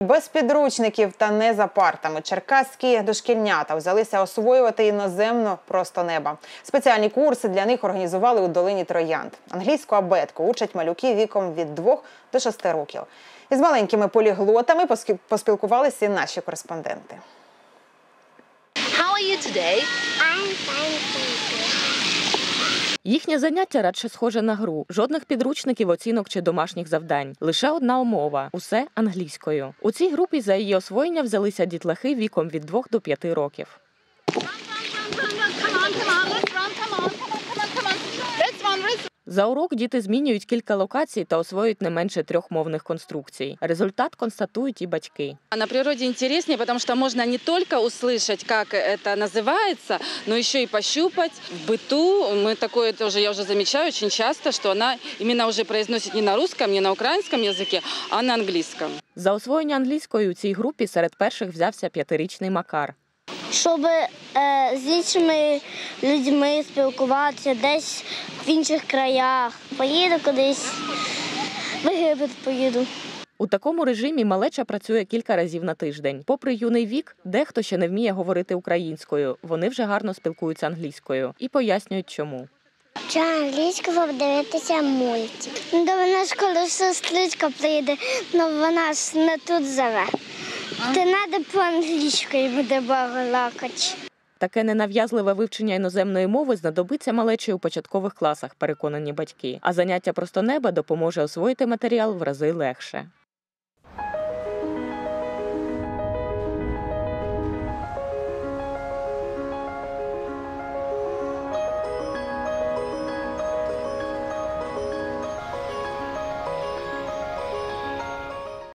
Без підручників та не за партами черкаські дошкільнята взялися освоювати іноземну просто неба. Спеціальні курси для них організували у долині Троянд. Англійську абетку учать малюки віком від 2 до 6 років. Із маленькими поліглотами поспілкувалися і наші кореспонденти. How are you today? I'm fine, thank you. Їхнє заняття радше схоже на гру. Жодних підручників, оцінок чи домашніх завдань. Лише одна умова усе англійською. У цій групі за її освоєння взялися дітлахи віком від 2 до 5 років. За урок діти змінюють кілька локацій та освоюють не менше трьох мовних конструкцій. Результат констатують і батьки. А На природе интереснее, потому что можно не только услышать, как это называется, но еще и пощупать. В быту мы такое тоже, я уже замечаю очень часто, что она именно уже произносит не на русском, не на украинском языке, а на английском. За освоєння англійської у цій групі серед перших взявся п'ятирічний Макар. Щоб е, з іншими людьми спілкуватися десь в інших краях. Поїду кудись, в Єгипет поїду. У такому режимі малеча працює кілька разів на тиждень. Попри юний вік, дехто ще не вміє говорити українською. Вони вже гарно спілкуються англійською і пояснюють, чому. Чи англійську дивитися мультик. До мене ж коли сестричка прийде, ну вона ж не тут живе. Ти треба по-англійськи буде балакати. Таке ненав'язливе вивчення іноземної мови знадобиться малечі у початкових класах, переконані батьки. А заняття просто неба допоможе освоїти матеріал в рази легше.